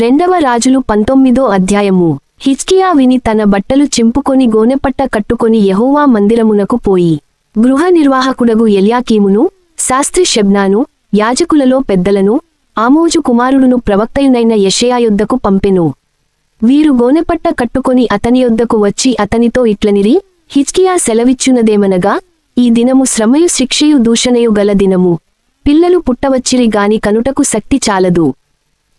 రెండవ రాజులు పంతొమ్మిదో అధ్యాయము. హిచ్కియా విని తన బట్టలు చింపుకొని గోనెపట్ట కట్టుకొని యెహోవా మందిరమునకు పోయి. గృహ నిర్వాహకుడగు ఎల్యాకీమును శాస్త్రి శబ్నాను యాజకులలో పెద్దలను ఆమోజు కుమారుడును ప్రవక్తయునైన యెషయా యొద్దకు పంపెను. వీరు గోనెపట్ట కట్టుకొని అతని యొద్దకు వచ్చి అతనితో ఇట్లనిరి హిచ్కియా సెలవిచ్చునదేమనగా ఈ దినము శ్రమయు శిక్షయు దూషణయు గల దినము. పిల్లలు పుట్టవచ్చిరి గాని కనుటకు శక్తి చాలదు.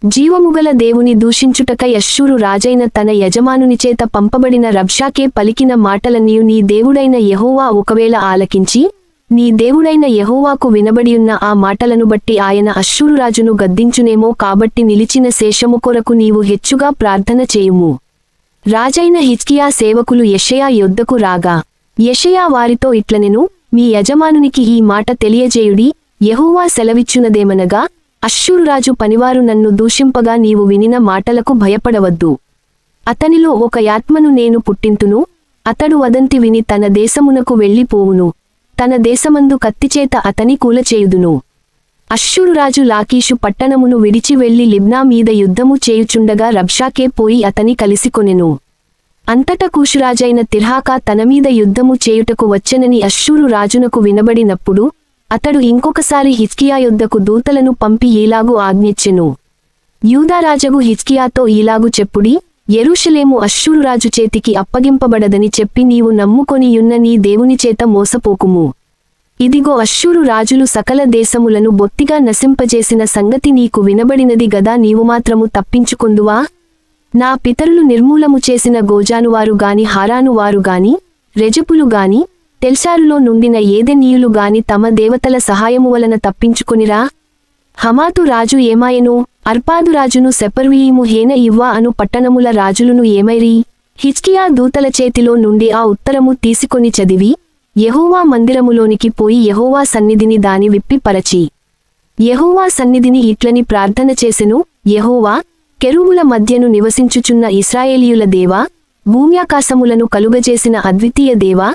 జీవముగల దేవుని దూషించుటక యశ్షూరు రాజైన తన యజమానునిచేత పంపబడిన రబ్షాకే పలికిన మాటలన్నీయు నీ దేవుడైన యహోవా ఒకవేళ ఆలకించి నీ దేవుడైన యహోవాకు వినబడియున్న ఆ మాటలను బట్టి ఆయన అశ్షూరు రాజును గద్దించునేమో కాబట్టి నిలిచిన శేషము కొరకు నీవు హెచ్చుగా ప్రార్థన చేయుము. రాజైన హిజ్కియా సేవకులు యషయా యొద్దకు రాగా యషయా వారితో ఇట్లనెను మీ యజమానునికి ఈ మాట తెలియజేయుడి యహోవా సెలవిచ్చునదేమనగా అశ్షూరురాజు పనివారు నన్ను దూషింపగా నీవు వినిన మాటలకు భయపడవద్దు. అతనిలో ఒక యాత్మను నేను పుట్టింతును అతడు వదంతి విని తన దేశమునకు వెళ్ళిపోవును తన దేశమందు కత్తిచేత అతని కూలచేయుదును అశ్షూరురాజు లాకీషు పట్టణమును విడిచి వెళ్ళి లిబ్నా మీద యుద్ధము చేయుచుండగా రబ్షాకే పోయి అతని కలిసికొనెను అంతట కూషురాజైన తిర్హాకా తనమీద యుద్ధము చేయుటకు వచ్చెనని అశ్షూరు రాజునకు వినబడినప్పుడు అతడు ఇంకొకసారి హిజ్కియా యొద్దకు దూతలను పంపి ఈలాగు ఆజ్ఞిచ్చెను యూదారాజగు హిజ్కియాతో ఈలాగు చెప్పుడి ఎరుషలేము అశ్షూరు రాజు చేతికి అప్పగింపబడదని చెప్పి నీవు నమ్ముకొనియున్న నీ దేవుని చేత మోసపోకుము. ఇదిగో అశ్షూరు రాజులు సకల దేశములను బొత్తిగా నశింపజేసిన సంగతి నీకు వినబడినది గదా నీవు మాత్రము తప్పించుకుందువా? నా పితరులు నిర్మూలము చేసిన గోజానువారు గాని హారానువారు గాని రెజపులు గాని తెల్సారులో నుండిన ఏదెనీయులు గాని తమ దేవతల సహాయము వలన తప్పించుకునిరా? హమాతు రాజు ఏమాయెను? అర్పాదు రాజును సెపర్వీయిము హేన ఇవ్వా అను పట్టణముల రాజులును ఏమైరి? హిచ్కియా దూతల చేతిలో నుండి ఆ ఉత్తరము తీసుకొని చదివి యహోవా మందిరములోనికి పోయి యెహోవా సన్నిధిని దాని విప్పి పరచి. యెహోవా సన్నిధిని ఇట్లని ప్రార్థన చేసెను యహోవా కెరువుల మధ్యను నివసించుచున్న ఇస్రాయేలీయుల దేవా భూమ్యాకాశములను కలుగజేసిన అద్వితీయ దేవా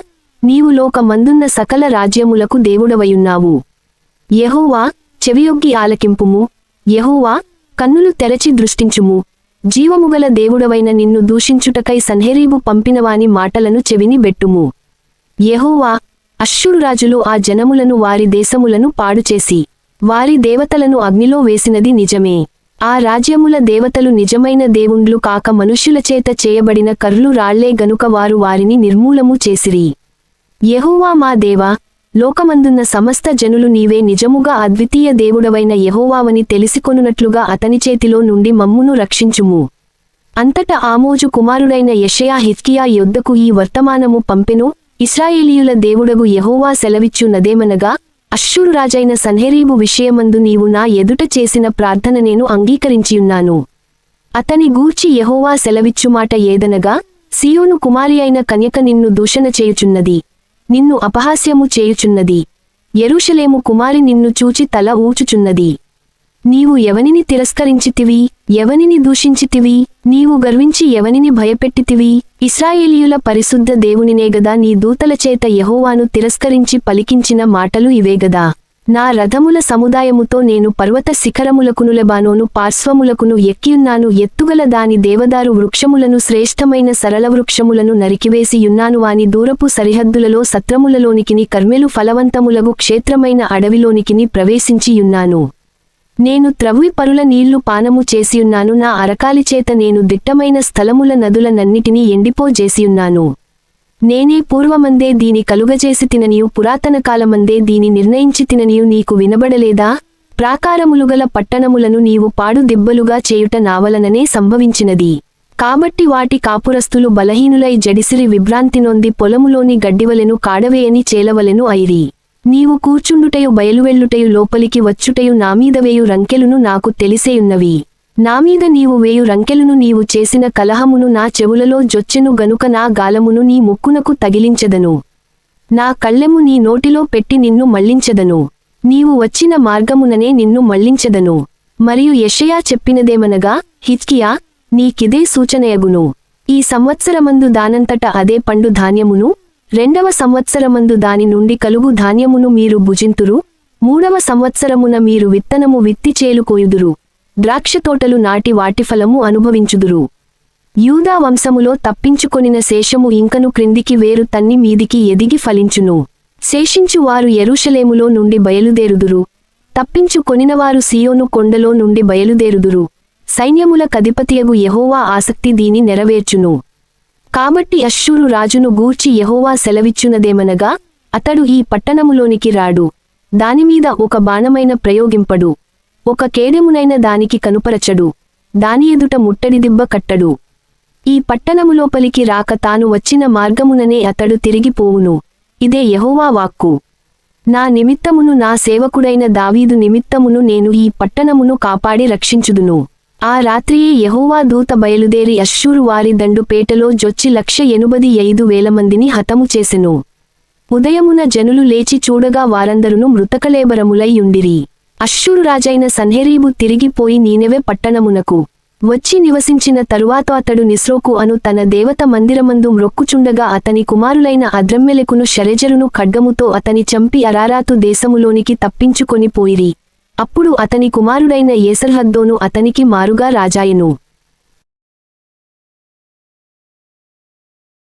నీవు లోకమందున్న సకల రాజ్యములకు దేవుడవయున్నావు. యహోవా చెవియొగ్గి ఆలకింపుము. యహోవా కన్నులు తెరచి దృష్టించుము. జీవముగల దేవుడవైన నిన్ను దూషించుటకై సన్హెరీబు పంపినవాని మాటలను చెవిని బెట్టుము. యహోవా అశ్షూరు రాజులు ఆ జనములను వారి దేశములను పాడుచేసి వారి దేవతలను అగ్నిలో వేసినది నిజమే. ఆ రాజ్యముల దేవతలు నిజమైన దేవుండ్లు కాక మనుష్యులచేత చేయబడిన కర్లు రాళ్ళే గనుక వారు వారిని నిర్మూలము చేసిరి. యహోవా మా దేవా లోకమందున్న సమస్త జనులు నీవే నిజముగా అద్వితీయ దేవుడవైన యహోవావని తెలిసికొనున్నట్లుగా అతని చేతిలో నుండి మమ్మును రక్షించుము. అంతట ఆమోజు కుమారుడైన యషయా హిత్కియా యొద్దకు ఈ వర్తమానము పంపెను. ఇస్రాయేలీయుల దేవుడగు యహోవా సెలవిచ్చున్నదేమనగా అశ్షూరు రాజైన సన్హెరీబు విషయమందు నీవు నా ఎదుట చేసిన ప్రార్థన నేను అంగీకరించియున్నాను. అతని గూర్చి యెహోవా సెలవిచ్చుమాట ఏదనగా సియోను కుమారి అయిన కన్యక నిన్ను దూషణ చేయుచున్నది. నిన్ను అపహాస్యము చేయుచున్నది. ఎరుషలేము కుమారి నిన్ను చూచి తల ఊచుచున్నది. నీవు ఎవనిని తిరస్కరించితివి? ఎవనిని దూషించితివి? నీవు గర్వించి ఎవనిని భయపెట్టితివి? ఇస్రాయేలీయుల పరిశుద్ధ దేవునినేగదా నీ దూతల చేత యహోవాను తిరస్కరించి పలికించిన మాటలు ఇవేగదా నా రథముల సముదాయముతో నేను పర్వత శిఖరములకునులబానోను పార్శ్వములకును ఎక్కియున్నాను. ఎత్తుగల దాని దేవదారు వృక్షములను శ్రేష్టమైన సరళ వృక్షములను నరికివేసియున్నాను వాని దూరపు సరిహద్దులలో సత్రములలోనికిని కర్మెలు ఫలవంతములగు క్షేత్రమైన అడవిలోనికిని ప్రవేశించియున్నాను నేను త్రవ్వి పరుల నీళ్ళు పానము చేసియున్నాను. నా అరకాలి చేత నేను దిట్టమైన స్థలముల నదులనన్నిటినీ ఎండిపోజేసియున్నాను. నేనే పూర్వమందే దీని కలుగజేసి తిననియు పురాతన కాలమందే దీని నిర్ణయించి తిననియు నీకు వినబడలేదా? ప్రాకారములుగల పట్టణములను నీవు పాడు దిబ్బలుగా చేయుట నావలననే సంభవించినది. కాబట్టి వాటి కాపురస్తులు బలహీనులై జడిసిరి విభ్రాంతి నొంది పొలములోని గడ్డివలెను కాడవేయని చేలవలెను ఐరి నీవు కూర్చుండుటయు బయలువెళ్ళుటయు లోపలికి వచ్చుటయు నామీదవేయు రంకెలును నాకు తెలిసేయున్నవి. నామీద నీవు వేయు రంకెలును నీవు చేసిన కలహమును నా చెవులలో జొచ్చెను గనుక నా గాలమును నీ ముక్కునకు తగిలించెదను. నా కళ్ళెము నీ నోటిలో పెట్టి నిన్ను మళ్ళించదను నీవు వచ్చిన మార్గముననే నిన్ను మళ్ళించదను మరియు యషయా చెప్పినదేమనగా హిచ్కియా నీకిదే సూచనయగును. ఈ సంవత్సరమందు దానంతట అదే పండు ధాన్యమును రెండవ సంవత్సరమందు దాని నుండి కలుగు ధాన్యమును మీరు భుజింతురు మూడవ సంవత్సరమున మీరు విత్తనము విత్తి చేలుకోయుదురు ద్రాక్ష తోటలు నాటి వాటి ఫలము అనుభవించుదురు. యూదా వంశములో తప్పించుకొనిన శేషము ఇంకను క్రిందికి వేరు తన్ని మీదికి ఎదిగి ఫలించును. శేషించు వారు ఎరుషలేములో నుండి బయలుదేరుదురు. తప్పించుకొనినవారు సియోను కొండలో నుండి బయలుదేరుదురు. సైన్యముల కధిపతియగు యహోవా ఆసక్తి దీని నెరవేర్చును. కాబట్టి అశ్షూరు రాజును గూర్చి యహోవా సెలవిచ్చునదేమనగా అతడు ఈ పట్టణములోనికి రాడు. దానిమీద ఒక బాణమైన ప్రయోగింపడు. ఒక కేడెమునైన దానికి కనుపరచడు. దాని ఎదుట ముట్టడి దిబ్బ కట్టడు. ఈ పట్టణములోపలికి రాక తాను వచ్చిన మార్గముననే అతడు తిరిగిపోవును ఇదే యహోవా వాక్కు. నా నిమిత్తమును నా సేవకుడైన దావీదు నిమిత్తమును నేను ఈ పట్టణమును కాపాడి రక్షించుదును. ఆ రాత్రియే యహోవా దూత బయలుదేరి అశ్షూరు వారి దండుపేటలో జొచ్చి లక్ష ఎనుబది ఐదు వేల మందిని హతము చేసెను. ఉదయమున జనులు లేచి చూడగా వారందరును మృతకలేబరములై యుండిరి అశ్షూరు రాజైన సన్హెరీబు తిరిగిపోయి నీనెవె పట్టణమునకు వచ్చి నివసించిన తరువాత అతడు నిస్రోకు అను తన దేవత మందిరమందు మ్రొక్కుచుండగా అతని కుమారులైన అద్రమ్మెలెకును షరెజరును ఖడ్గముతో అతని చంపి అరారాతు దేశములోనికి తప్పించుకొని పోయిరి. అప్పుడు అతని కుమారుడైన ఏసర్హద్దోను అతనికి మారుగా రాజాయెను.